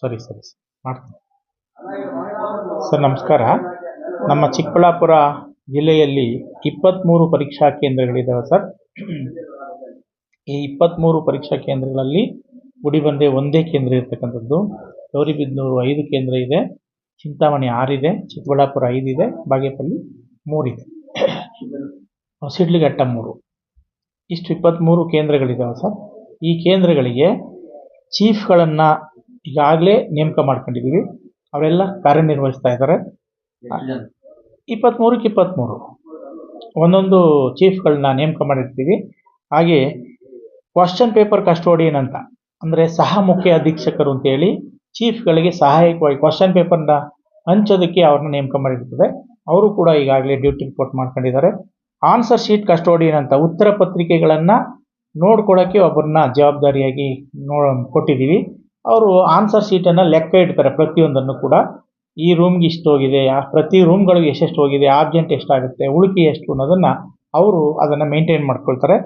ಸರಿ ಸರಿ, ಸರ್. ಮಾಡ್ತೀನಿ. ಸರ್, ನಮಸ್ಕಾರ. ನಮ್ಮ ಚಿಕ್ಕಬಳ್ಳಾಪುರ ಜಿಲ್ಲೆಯಲ್ಲಿ ಇಪ್ಪತ್ತ್ಮೂರು ಪರೀಕ್ಷಾ ಕೇಂದ್ರಗಳಿದ್ದಾವೆ ಸರ್. ಈ ಇಪ್ಪತ್ತ್ಮೂರು ಪರೀಕ್ಷಾ ಕೇಂದ್ರಗಳಲ್ಲಿ ಗುಡಿಬಂಡೆ ಒಂದೇ ಕೇಂದ್ರ ಇರತಕ್ಕಂಥದ್ದು. ಗೌರಿಬಿದ್ನೂರು ಐದು ಕೇಂದ್ರ ಇದೆ. ಚಿಂತಾಮಣಿ ಆರಿದೆ ಚಿಕ್ಕಬಳ್ಳಾಪುರ ಐದಿದೆ ಬಾಗೇಪಲ್ಲಿ ಮೂರಿದೆ ಸಿಡ್ಲಿಘಟ್ಟ ಮೂರು. ಇಷ್ಟು ಇಪ್ಪತ್ತ್ಮೂರು ಕೇಂದ್ರಗಳಿದ್ದಾವೆ ಸರ್. ಈ ಕೇಂದ್ರಗಳಿಗೆ ಚೀಫ್ಗಳನ್ನು ಈಗಾಗಲೇ ನೇಮಕ ಮಾಡ್ಕೊಂಡಿದ್ದೀವಿ. ಅವರೆಲ್ಲ ಕಾರ್ಯನಿರ್ವಹಿಸ್ತಾ ಇದ್ದಾರೆ. ಇಪ್ಪತ್ತ್ಮೂರಕ್ಕೆ ಇಪ್ಪತ್ತ್ಮೂರು ಒಂದೊಂದು ಚೀಫ್ಗಳನ್ನ ನೇಮಕ ಮಾಡಿರ್ತೀವಿ. ಹಾಗೆ ಕ್ವಶನ್ ಪೇಪರ್ ಕಸ್ಟೋಡಿಯನ್ ಅಂತ ಅಂದರೆ ಸಹ ಮುಖ್ಯ ಅಧೀಕ್ಷಕರು ಅಂತೇಳಿ ಚೀಫ್ಗಳಿಗೆ ಸಹಾಯಕವಾಗಿ ಕ್ವಶನ್ ಪೇಪರ್ನ ಹಂಚೋದಕ್ಕೆ ಅವ್ರನ್ನ ನೇಮಕ ಮಾಡಿರ್ತದೆ. ಅವರು ಕೂಡ ಈಗಾಗಲೇ ಡ್ಯೂಟಿ ರಿಪೋರ್ಟ್ ಮಾಡ್ಕೊಂಡಿದ್ದಾರೆ. ಆನ್ಸರ್ ಶೀಟ್ ಕಸ್ಟೋಡಿಯನ್ ಅಂತ ಉತ್ತರ ಪತ್ರಿಕೆಗಳನ್ನು ನೋಡ್ಕೊಳ್ಳೋಕ್ಕೆ ಒಬ್ಬರನ್ನ ಜವಾಬ್ದಾರಿಯಾಗಿ ನೋ ಕೊಟ್ಟಿದ್ದೀವಿ. ಅವರು ಆನ್ಸರ್ ಶೀಟನ್ನು ಲೆಕ್ಕ ಇಡ್ತಾರೆ ಪ್ರತಿಯೊಂದನ್ನು ಕೂಡ. ಈ ರೂಮ್ಗೆ ಇಷ್ಟು ಹೋಗಿದೆ ಪ್ರತಿ ರೂಮ್ಗಳಿಗೆ ಎಷ್ಟೆಷ್ಟು ಹೋಗಿದೆ ಆಬ್ಜೆಂಟ್ ಎಷ್ಟಾಗುತ್ತೆ ಉಳಿಕೆ ಎಷ್ಟು ಅನ್ನೋದನ್ನು ಅವರು ಅದನ್ನು ಮೇಂಟೈನ್ ಮಾಡ್ಕೊಳ್ತಾರೆ.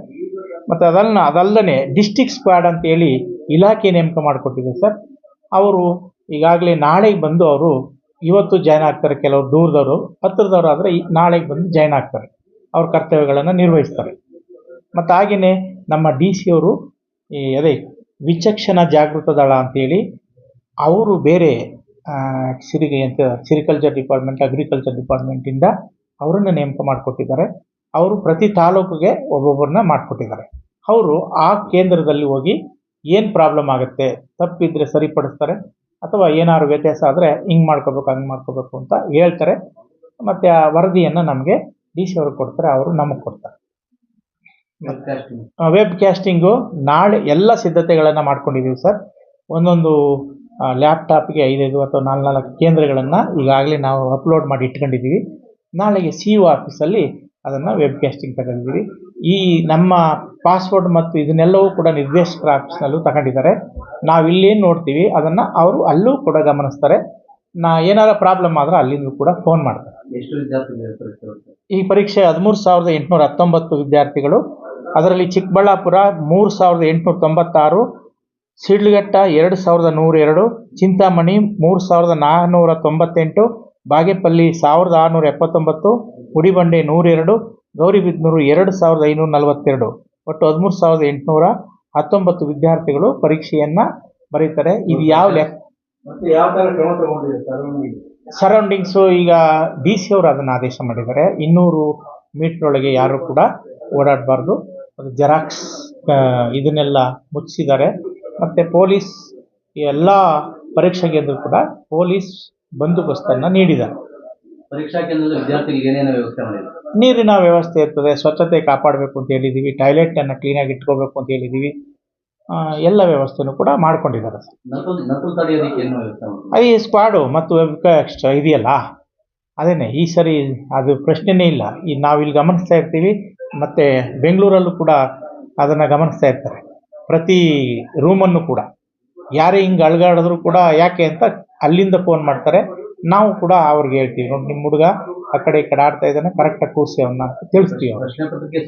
ಮತ್ತು ಅದನ್ನ ಅದಲ್ಲದೆ ಡಿಸ್ಟಿಕ್ ಸ್ಕ್ವಾಡ್ ಅಂತೇಳಿ ಇಲಾಖೆ ನೇಮಕ ಮಾಡಿಕೊಟ್ಟಿದೆ ಸರ್. ಅವರು ಈಗಾಗಲೇ ನಾಳೆಗೆ ಬಂದು ಅವರು, ಇವತ್ತು ಜಾಯ್ನ್ ಆಗ್ತಾರೆ ಕೆಲವರು ದೂರದವರು ಹತ್ತಿರದವರು ಆದರೆ ನಾಳೆಗೆ ಬಂದು ಜಾಯ್ನ್ ಆಗ್ತಾರೆ. ಅವ್ರ ಕರ್ತವ್ಯಗಳನ್ನು ನಿರ್ವಹಿಸ್ತಾರೆ. ಮತ್ತು ಹಾಗೆಯೇ ನಮ್ಮ ಡಿ ಸಿ ಅವರು ಈ, ಅದೇ ವಿಚಕ್ಷಣ ಜಾಗೃತ ದಳ ಅಂತೇಳಿ ಅವರು ಬೇರೆ ಸಿರಿಗೆ ಅಂತ ಸಿರಿಕಲ್ಚರ್ ಡಿಪಾರ್ಟ್ಮೆಂಟ್, ಅಗ್ರಿಕಲ್ಚರ್ ಡಿಪಾರ್ಟ್ಮೆಂಟಿಂದ ಅವರನ್ನು ನೇಮಕ ಮಾಡಿಕೊಟ್ಟಿದ್ದಾರೆ. ಅವರು ಪ್ರತಿ ತಾಲೂಕಿಗೆ ಒಬ್ಬೊಬ್ಬರನ್ನ ಮಾಡಿಕೊಟ್ಟಿದ್ದಾರೆ. ಅವರು ಆ ಕೇಂದ್ರದಲ್ಲಿ ಹೋಗಿ ಏನು ಪ್ರಾಬ್ಲಮ್ ಆಗುತ್ತೆ, ತಪ್ಪಿದ್ರೆ ಸರಿಪಡಿಸ್ತಾರೆ, ಅಥವಾ ಏನಾದ್ರು ವ್ಯತ್ಯಾಸ ಆದರೆ ಹಿಂಗೆ ಮಾಡ್ಕೋಬೇಕು, ಹಂಗೆ ಮಾಡ್ಕೋಬೇಕು ಅಂತ ಹೇಳ್ತಾರೆ. ಮತ್ತು ಆ ವರದಿಯನ್ನು ನಮಗೆ ಡಿ ಸಿ ಅವ್ರಿಗೆ ಕೊಡ್ತಾರೆ, ಅವರು ನಮಗೆ ಕೊಡ್ತಾರೆ. ವೆಬ್ ಕ್ಯಾಸ್ಟಿಂಗು ನಾಳೆ ಎಲ್ಲ ಸಿದ್ಧತೆಗಳನ್ನು ಮಾಡ್ಕೊಂಡಿದ್ದೀವಿ ಸರ್. ಒಂದೊಂದು ಲ್ಯಾಪ್ಟಾಪ್ಗೆ ಐದೈದು ಅಥವಾ ನಾಲ್ಕು ನಾಲ್ಕು ಕೇಂದ್ರಗಳನ್ನು ಈಗಾಗಲೇ ನಾವು ಅಪ್ಲೋಡ್ ಮಾಡಿ ಇಟ್ಕೊಂಡಿದ್ದೀವಿ ನಾಳೆಗೆ ಸಿ ಯು ಆಫೀಸಲ್ಲಿ ಅದನ್ನು ವೆಬ್ ಕ್ಯಾಸ್ಟಿಂಗ್ ತಗೊಂಡಿದ್ದೀವಿ ಈ ನಮ್ಮ ಪಾಸ್ವರ್ಡ್ ಮತ್ತು ಇದನ್ನೆಲ್ಲವೂ ಕೂಡ ನಿರ್ದೇಶಕರ ಆಫೀಸ್ನಲ್ಲೂ ತಗೊಂಡಿದ್ದಾರೆ. ನಾವು ಇಲ್ಲೇನು ನೋಡ್ತೀವಿ ಅದನ್ನು ಅವರು ಅಲ್ಲೂ ಕೂಡ ಗಮನಿಸ್ತಾರೆ. ನಾ ಏನಾರ ಪ್ರಾಬ್ಲಮ್ ಆದರೆ ಅಲ್ಲಿಂದ ಕೂಡ ಫೋನ್ ಮಾಡ್ತಾರೆ. ಎಷ್ಟು ವಿದ್ಯಾರ್ಥಿಗಳು ಪರೀಕ್ಷೆ ಈ ಪರೀಕ್ಷೆ ಹದಿಮೂರು ಸಾವಿರದ ಎಂಟುನೂರ ಹತ್ತೊಂಬತ್ತು ವಿದ್ಯಾರ್ಥಿಗಳು. ಅದರಲ್ಲಿ ಚಿಕ್ಕಬಳ್ಳಾಪುರ ಮೂರು ಸಾವಿರದ ಎಂಟುನೂರ ತೊಂಬತ್ತಾರು ಸಿಡ್ಲಘಟ್ಟ ಎರಡು ಸಾವಿರದ ನೂರ ಎರಡು ಚಿಂತಾಮಣಿ ಮೂರು ಸಾವಿರದ ನಾನ್ನೂರ ತೊಂಬತ್ತೆಂಟು ಬಾಗೇಪಲ್ಲಿ ಸಾವಿರದ ಆರುನೂರ ಎಪ್ಪತ್ತೊಂಬತ್ತು ಗುಡಿಬಂಡೆ ನೂರೆರಡು ಗೌರಿಬಿದನೂರು ಎರಡು ಸಾವಿರದ ಐನೂರ ನಲವತ್ತೆರಡು. ಒಟ್ಟು ಹದಿಮೂರು ಸಾವಿರದ ಎಂಟುನೂರ ಹತ್ತೊಂಬತ್ತು ವಿದ್ಯಾರ್ಥಿಗಳು ಪರೀಕ್ಷೆಯನ್ನು ಬರೀತಾರೆ. ಇದು ಯಾವ ಲೆಕ್ಕ ಸರೌಂಡಿಂಗ್ಸು ಈಗ ಡಿ ಸಿ ಅವರು ಅದನ್ನು ಆದೇಶ ಮಾಡಿದ್ದಾರೆ. ಇನ್ನೂರು ಮೀಟರ್ ಒಳಗೆ ಯಾರು ಕೂಡ ಓಡಾಡಬಾರ್ದು. ಅದು ಜೆರಾಕ್ಸ್ ಇದನ್ನೆಲ್ಲ ಮುಚ್ಚಿದ್ದಾರೆ. ಮತ್ತು ಪೊಲೀಸ್ ಎಲ್ಲ ಪರೀಕ್ಷಾ ಕೇಂದ್ರ ಕೂಡ ಪೊಲೀಸ್ ಬಂದೋಬಸ್ತನ್ನು ನೀಡಿದ್ದಾರೆ ಪರೀಕ್ಷಾ ಕೇಂದ್ರದಲ್ಲಿ ವಿದ್ಯಾರ್ಥಿಗಳಿಗೆ ಏನೇನು ವ್ಯವಸ್ಥೆ ಮಾಡಿದ್ದಾರೆ? ನೀರಿನ ವ್ಯವಸ್ಥೆ ಇರ್ತದೆ ಸ್ವಚ್ಛತೆ ಕಾಪಾಡಬೇಕು ಅಂತ ಹೇಳಿದ್ದೀವಿ ಟಾಯ್ಲೆಟನ್ನು ಕ್ಲೀನಾಗಿ ಇಟ್ಕೋಬೇಕು ಅಂತ ಹೇಳಿದ್ದೀವಿ ಎಲ್ಲ ವ್ಯವಸ್ಥೆನೂ ಕೂಡ ಮಾಡ್ಕೊಂಡಿದ್ದಾರೆ. ಸರ್ ನಕಲು ನಕಲು ತಡೆಯೋದಕ್ಕೆ ಏನು ವ್ಯವಸ್ಥೆ ಮಾಡಿದೆ ಈ ಸ್ಕ್ವಾಡು ಮತ್ತು ಎಕ್ಸ್ಟ್ರಾ ಇದೆಯಲ್ಲ? ಅದೇನೆ ಈ ಸರಿ ಅದು ಪ್ರಶ್ನೆನೇ ಇಲ್ಲ. ಈ ನಾವಿಲ್ಲಿ ಗಮನಿಸ್ತಾ ಇರ್ತೀವಿ ಮತ್ತು ಬೆಂಗಳೂರಲ್ಲೂ ಕೂಡ ಅದನ್ನು ಗಮನಿಸ್ತಾ ಇರ್ತಾರೆ. ಪ್ರತಿ ರೂಮನ್ನು ಕೂಡ. ಯಾರೇ ಹಿಂಗೆ ಅಳ್ಗಾಡಿದ್ರು ಕೂಡ ಯಾಕೆ ಅಂತ ಅಲ್ಲಿಂದ ಫೋನ್ ಮಾಡ್ತಾರೆ. ನಾವು ಕೂಡ ಅವ್ರಿಗೆ ಹೇಳ್ತೀವಿ, ನೋಡಿ ನಿಮ್ಮ ಹುಡುಗ ಆ ಕಡೆ ಈ ಕಡೆ ಆಡ್ತಾ ಇದ್ದಾನೆ ಕರೆಕ್ಟಾಗಿ ಕೂರಿಸಿ ಅವನ್ನ ತಿಳಿಸ್ತೀವಿ ಪತ್ರಿಕೆ